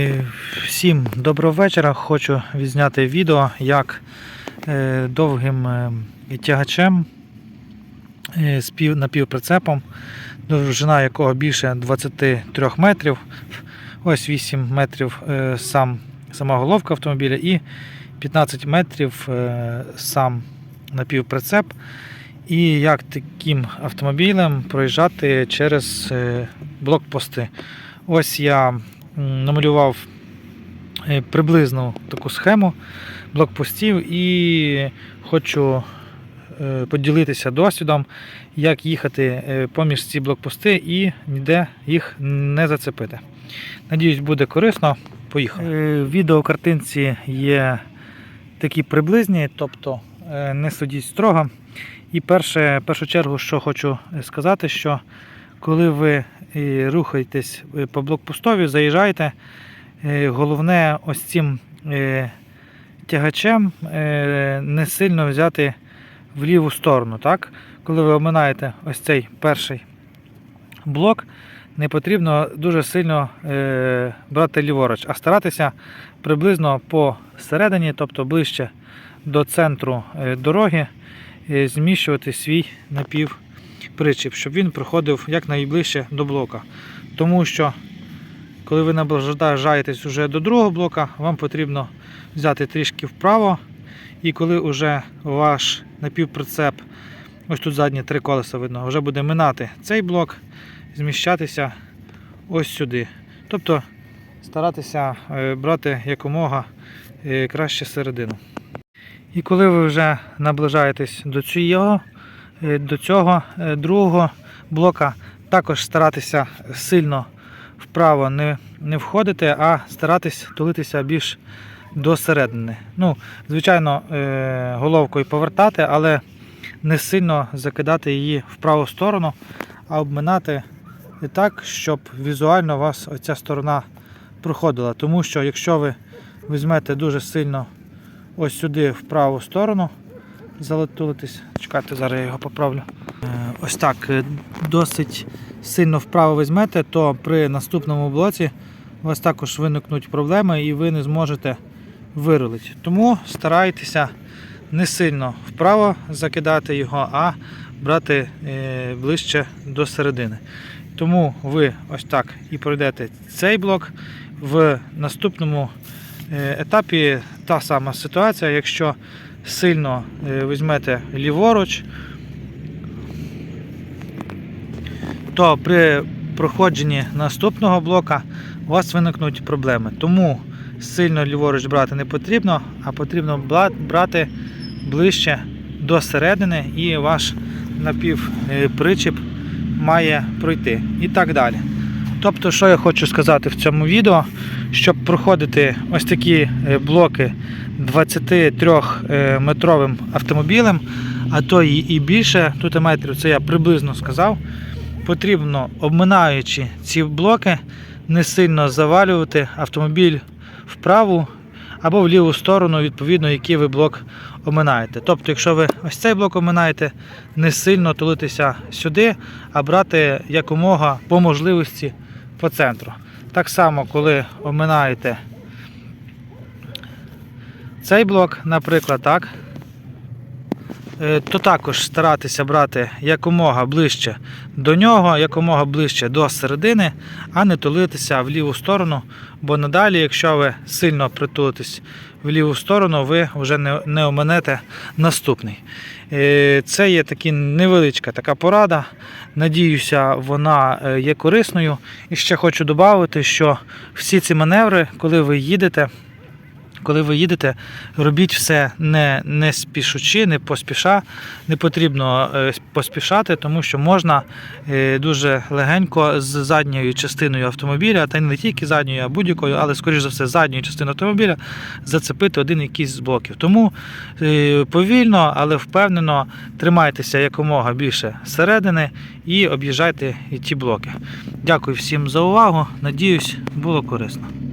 Е, Всім доброго вечора. Хочу відзняти відео, як е, довгим е, тягачем е, з напівприцепом, довжина якого більше 23 метрів, ось 8 метрів е, сам, сама головка автомобіля і 15 метрів е, сам напівприцеп. І як таким автомобілем проїжджати через е, блокпости. Ось я намалював е, приблизну таку схему блокпостів і хочу е, поділитися досвідом, як їхати е, поміж ці блокпости і ніде їх не зацепити. Надіюсь, буде корисно. Поїхали. Е, Відео картинці є такі приблизні, тобто не судіть строго. І перше, в першу чергу, що хочу сказати, що коли ви е, рухаєтесь е, по блокпостові, заїжджаєте, е, головне ось цим тягачем не сильно взяти в ліву сторону. Так? Коли ви оминаєте ось цей перший блок, не потрібно дуже сильно брати ліворуч, а старатися приблизно посередині, тобто ближче до центру дороги, зміщувати свій напівпричіп, щоб він проходив якнайближче до блока. Тому що, коли ви наближаєтесь вже до другого блока, вам потрібно взяти трішки вправо. І коли вже ваш напівприцеп, ось тут задні три колеса видно, вже буде минати цей блок, зміщатися ось сюди. Тобто старатися е, брати якомога е, краще середину. І коли ви вже наближаєтесь до цього, до цього е, другого блока, також старатися сильно вправо не, не входити, а старатись тулитися більш до середини. Ну, звичайно, е, головкою повертати, але не сильно закидати її в праву сторону, а обминати так, щоб візуально у вас оця сторона проходила. Тому що якщо ви візьмете дуже сильно ось сюди в праву сторону, залетулитись, чекайте, зараз я його поправлю. Е, Ось так, е, досить сильно вправо візьмете, то при наступному блоці у вас також виникнуть проблеми і ви не зможете вирулити. Тому старайтеся не сильно вправо закидати його, а брати е, ближче до середини. Тому ви ось так і пройдете цей блок. В наступному етапі та сама ситуація, якщо сильно е, візьмете ліворуч, то при проходженні наступного блока у вас виникнуть проблеми. Тому сильно ліворуч брати не потрібно, а потрібно брати ближче до середини і ваш напівпричіп має пройти. І так далі. Тобто, що я хочу сказати в цьому відео, щоб проходити ось такі е, блоки 23-метровим автомобілем, а то і більше, тут метрів, це я приблизно сказав, потрібно, обминаючи ці блоки, не сильно завалювати автомобіль в праву або в ліву сторону, відповідно, який ви блок оминаєте. Тобто, якщо ви ось цей блок оминаєте, не сильно тулитися сюди, а брати якомога по можливості по центру. Так само, коли оминаєте цей блок, наприклад, так, е, то також старатися брати якомога ближче до нього, якомога ближче до середини, а не тулитися в ліву сторону, бо надалі, якщо ви сильно притулитесь в ліву сторону, ви вже не, не оминете наступний. Е, Це є такі невеличка така порада. Надіюся, вона е, є корисною. І ще хочу додати, що всі ці маневри, коли ви їдете, коли ви їдете, робіть все не, не спішучи, не поспіша. Не потрібно е, поспішати, тому що можна е, дуже легенько з задньою частиною автомобіля, та не тільки задньою, а будь-якою, але скоріш за все задньою частиною автомобіля зацепити один якийсь з блоків. Тому е, повільно, але впевнено тримайтеся якомога більше середини і об'їжджайте ті блоки. Дякую всім за увагу. Надіюсь, було корисно.